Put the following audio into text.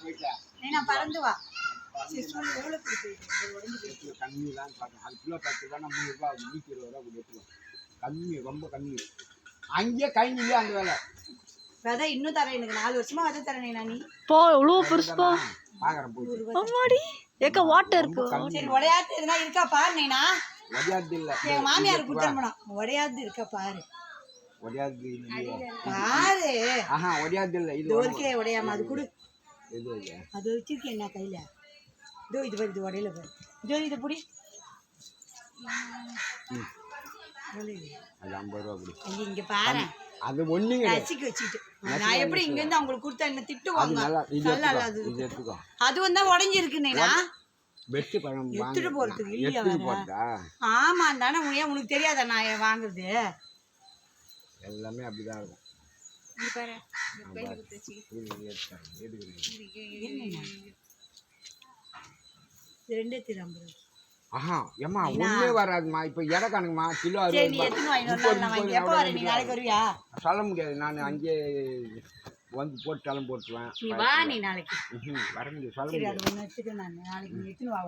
போயிட்டேன் நீ நான் பறந்து வா. சரி சொல்லு எவ்வளோ கொடுத்து உடஞ்சி போயிட்டு கம்மி தான் பார்த்தேன் அது கிலோ பத்து ரூபா நூறு ரூபா நூற்றி இருபது ரூபா கூட எடுத்துவோம் கம்மி ரொம்ப கம்மி. அங்கேயே கை இல்லையா அந்த வேலை. விதை இன்னும் தரேன் எனக்கு நாலு வருஷமா விதை தரேனே நான் நீ. பா எவ்வளோ பெருசுப்பா பார்க்குறேன் அம்மாடி ஏக்க வாட்டர் இருக்கு? சரி உடையாத்து எதுனா இருக்கா பாரு நீனா. ஒடியாது இல்லை. எங்க மாமியார் கொடுத்தனுப்பணும் உடையாது இருக்கா பாரு. இல்லையே. பாரு. ஆஹா ஒடியாது இல்லை. இது ஒருக்கே உடையாம அது கொடு. அது வச்சிருக்கேன் என்ன கையில இதோ இது பாரு இது உடையில பாரு இதோ இது புடி. அது ஐம்பது ரூபா ஐயா, இங்க பாரு அது கிடையாது ரசிக்க வச்சுட்டு நான் எப்படி இங்க இருந்து அவங்களுக்கு கொடுத்தா என்ன திட்டுவாங்க நல்லா அது அது வந்தா உடஞ்சிருக்கு நீனா வெட்டு பழம் எடுத்துட்டு போறதுக்கு இல்லையா? போறதா ஆமா தானே உனக்கு தெரியாதா நான் வாங்குறது எல்லாமே அப்படிதான் இருக்கும் இங்க பாரு. இது. இது ரெண்டே ஆஹா ஏம்மா ஒண்ணே வராதும்மா. இப்போ எடை கணக்குமா கிலோ அறுபது நீ. எத்தனை வாங்கி நான் வாங்கி முப்பது, எப்போ வர? நீ நாளைக்கு வருவியா? சொல்ல முடியாது. நான் அங்கே வந்து போட்டாலும் போட்டுருவேன். நீ வா நீ நாளைக்கு. வர முடியாது சொல்ல முடியாது. ஒன்று நான் நாளைக்கு நீ எத்தனை வா